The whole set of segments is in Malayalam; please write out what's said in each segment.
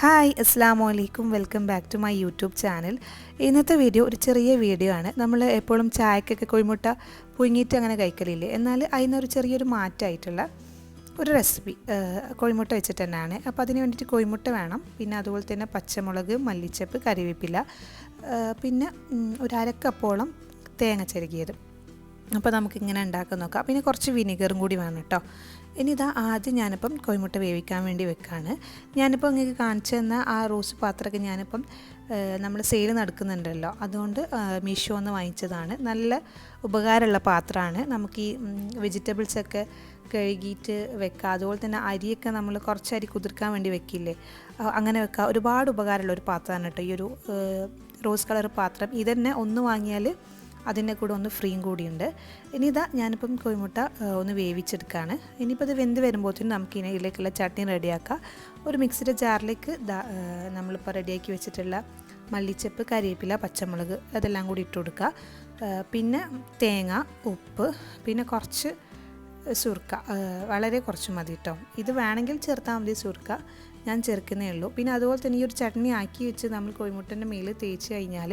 ഹായ് അസ്സാം വലൈക്കും welcome back to my YouTube channel. ഇന്നത്തെ വീഡിയോ ഒരു ചെറിയ വീഡിയോ ആണ്. നമ്മൾ എപ്പോഴും ചായക്കൊക്കെ കുഴിമുട്ട പുഴുങ്ങിയിട്ട് അങ്ങനെ കഴിക്കലില്ലേ? എന്നാൽ അതിനൊരു ചെറിയൊരു മാറ്റമായിട്ടുള്ള ഒരു റെസിപ്പി കോഴിമുട്ട വെച്ചിട്ട് തന്നെയാണ്. അപ്പോൾ അതിന് വേണ്ടിയിട്ട് കോഴിമുട്ട വേണം. പിന്നെ അതുപോലെ തന്നെ പച്ചമുളക് മല്ലിച്ചപ്പ് കറിവേപ്പില പിന്നെ ഒരു അരക്കപ്പോളം തേങ്ങ ചിരകിയത്. അപ്പോൾ നമുക്ക് ഇങ്ങനെ ഉണ്ടാക്കാൻ നോക്കാം. പിന്നെ കുറച്ച് വിനീഗറും കൂടി വേണം കേട്ടോ. ഇനി ഇതാ ആദ്യം ഞാനിപ്പം കോഴിമുട്ട വേവിക്കാൻ വേണ്ടി വെക്കാണ്. ഞാനിപ്പോൾ നിങ്ങൾക്ക് കാണിച്ചു തന്ന ആ റോസ് പാത്രമൊക്കെ ഞാനിപ്പം നമ്മൾ സെയിൽ നടക്കുന്നുണ്ടല്ലോ. അതുകൊണ്ട് മീഷോ എന്ന് വാങ്ങിച്ചതാണ്. നല്ല ഉപകാരമുള്ള പാത്രമാണ്. നമുക്ക് ഈ വെജിറ്റബിൾസൊക്കെ കഴുകിയിട്ട് വെക്കുക അതുപോലെ തന്നെ അരിയൊക്കെ നമ്മൾ കുറച്ച് അരി കുതിർക്കാൻ വേണ്ടി വെക്കില്ലേ? അങ്ങനെ വെക്കുക ഒരുപാട് ഉപകാരമുള്ള ഒരു പാത്രമാണ് കേട്ടോ ഈ ഒരു റോസ് കളർ പാത്രം. ഇതന്നെ ഒന്ന് വാങ്ങിയാൽ അതിന്റെ കൂടെ ഒന്ന് ഫ്രീയും കൂടിയുണ്ട്. ഇനി ഇതാ ഞാനിപ്പം കോഴിമുട്ട ഒന്ന് വേവിച്ചെടുക്കുകയാണ് ഇനിയിപ്പോൾ ഇത് വെന്ത് വരുമ്പോഴത്തേനും നമുക്ക് ഇനി ഇതിലേക്കുള്ള ചട്നി റെഡിയാക്കാം. ഒരു മിക്സിയുടെ ജാറിലേക്ക് നമ്മളിപ്പോൾ റെഡിയാക്കി വെച്ചിട്ടുള്ള മല്ലിച്ചപ്പ് കരിവേപ്പില പച്ചമുളക് അതെല്ലാം കൂടി ഇട്ട് കൊടുക്കുക. പിന്നെ തേങ്ങ ഉപ്പ് പിന്നെ കുറച്ച് സുർക്ക വളരെ കുറച്ച് മതി കേട്ടോ ഇത് വേണമെങ്കിൽ ചേർത്താൽ മതി സുർക്ക. ഞാൻ ചേർക്കുന്നേ ഉള്ളൂ. പിന്നെ അതുപോലെ തന്നെ ഈ ഒരു ചട്നി ആക്കി വെച്ച് നമ്മൾ കോഴിമുട്ടന്റെ മേലിൽ തേച്ച് കഴിഞ്ഞാൽ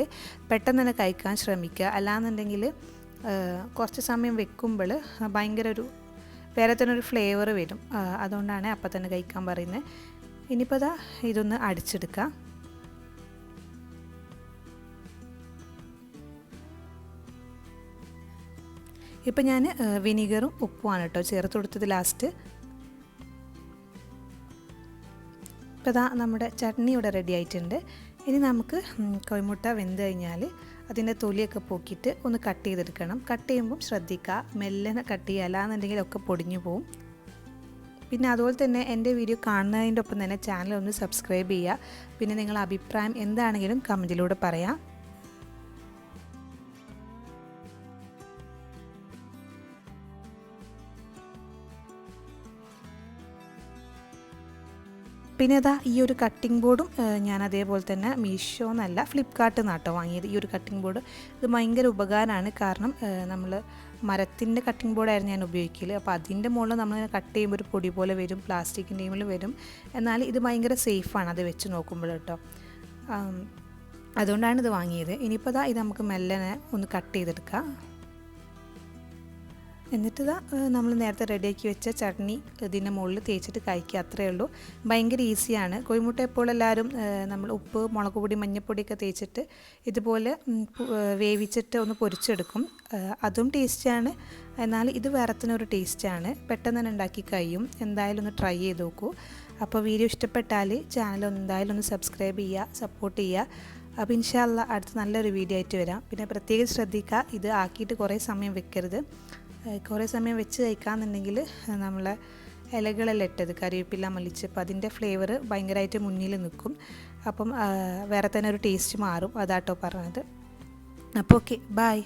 പെട്ടെന്ന് തന്നെ കഴിക്കാൻ ശ്രമിക്കുക. അല്ലാന്നുണ്ടെങ്കിൽ കുറച്ച് സമയം വെക്കുമ്പോൾ ഭയങ്കര ഒരു വേറെ തന്നെ ഒരു ഫ്ലേവർ വരും. അതുകൊണ്ടാണ് അപ്പം തന്നെ കഴിക്കാൻ പറയുന്നത്. ഇനിയിപ്പോൾ ഇതാ ഇതൊന്ന് അടിച്ചെടുക്കുക ഇപ്പം ഞാൻ വിനീഗറും ഉപ്പുമാണ് കേട്ടോ ചേർത്ത് കൊടുത്തത് ലാസ്റ്റ് ഇപ്പോൾ ഇതാ നമ്മുടെ ചട്നി ഇവിടെ റെഡി ആയിട്ടുണ്ട്. ഇനി നമുക്ക് കൊയ്മുട്ട വെന്ത് കഴിഞ്ഞാൽ അതിന്റെ തൊലിയൊക്കെ പൊക്കിയിട്ട് ഒന്ന് കട്ട് ചെയ്തെടുക്കണം. കട്ട് ചെയ്യുമ്പം ശ്രദ്ധിക്കുക മെല്ലനെ കട്ട് ചെയ്യുക അല്ലാന്നുണ്ടെങ്കിൽ ഒക്കെ പൊടിഞ്ഞു പോവും. പിന്നെ അതുപോലെ തന്നെ എന്റെ വീഡിയോ കാണുന്നതിന്റെ ഒപ്പം തന്നെ ചാനൽ ഒന്ന് സബ്സ്ക്രൈബ് ചെയ്യുക. പിന്നെ നിങ്ങളുടെ അഭിപ്രായം എന്താണെങ്കിലും കമന്റിലൂടെ പറയാം. പിന്നെ ഇതാ ഈ ഒരു കട്ടിംഗ് ബോർഡും ഞാൻ അതേപോലെ തന്നെ മീഷോ എന്നല്ല ഫ്ലിപ്കാർട്ടിൽ നിന്നാട്ടോ വാങ്ങിയത്. ഈ ഒരു കട്ടിംഗ് ബോർഡ് ഇത് ഭയങ്കര ഉപകാരമാണ് കാരണം നമ്മൾ മരത്തിന്റെ കട്ടിംഗ് ബോർഡായിരുന്നു ഞാൻ ഉപയോഗിക്കൽ അപ്പോൾ അതിന്റെ മുകളിൽ നമ്മൾ കട്ട് ചെയ്യുമ്പോൾ ഒരു പൊടി പോലെ വരും പ്ലാസ്റ്റിക്കിന്റെ വരും. എന്നാൽ ഇത് ഭയങ്കര സേഫാണ് അത് വെച്ച് നോക്കുമ്പോൾ കേട്ടോ അതുകൊണ്ടാണ് ഇത് വാങ്ങിയത്. ഇനിയിപ്പോൾ ഇതാ ഇത് നമുക്ക് മെല്ലനെ ഒന്ന് കട്ട് ചെയ്തെടുക്കാം. എന്നിട്ട് ഇതാ നമ്മൾ നേരത്തെ റെഡിയാക്കി വെച്ച ചട്നി ഇതിന്റെ മുകളിൽ തേച്ചിട്ട് കഴിക്കുക. അത്രയേ ഉള്ളൂ. ഭയങ്കര ഈസിയാണ്. കോഴിമുട്ട എപ്പോൾ എല്ലാവരും നമ്മൾ ഉപ്പ് മുളക് പൊടി മഞ്ഞൾപ്പൊടിയൊക്കെ തേച്ചിട്ട് ഇതുപോലെ വേവിച്ചിട്ട് ഒന്ന് പൊരിച്ചെടുക്കും. അതും ടേസ്റ്റാണ് എന്നാൽ ഇത് വേറെ ഒരു ടേസ്റ്റാണ്. പെട്ടെന്ന് തന്നെ ഉണ്ടാക്കി കഴിയും. എന്തായാലും ഒന്ന് ട്രൈ ചെയ്ത് നോക്കൂ. അപ്പോൾ വീഡിയോ ഇഷ്ടപ്പെട്ടാൽ ചാനൽ എന്തായാലും ഒന്ന് സബ്സ്ക്രൈബ് ചെയ്യുക സപ്പോർട്ട് ചെയ്യുക. അപ്പോൾ ഇൻഷാല്ല അടുത്ത് നല്ലൊരു വീഡിയോ ആയിട്ട് വരാം. പിന്നെ പ്രത്യേകം ശ്രദ്ധിക്കുക ഇത് ആക്കിയിട്ട് കുറേ സമയം വെക്കരുത്. കുറേ സമയം വെച്ച് കഴിക്കാമെന്നുണ്ടെങ്കിൽ നമ്മളെ ഇലകളെല്ലാം ഇട്ടത് കറിവേപ്പില മല്ലിച്ചപ്പ് അതിന്റെ ഫ്ലേവർ ഭയങ്കരമായിട്ട് മുന്നിൽ നിൽക്കും. അപ്പം വേറെ തന്നെ ഒരു ടേസ്റ്റ് മാറും. അതാട്ടോ പറഞ്ഞത്. അപ്പോൾ ഓക്കെ ബായ്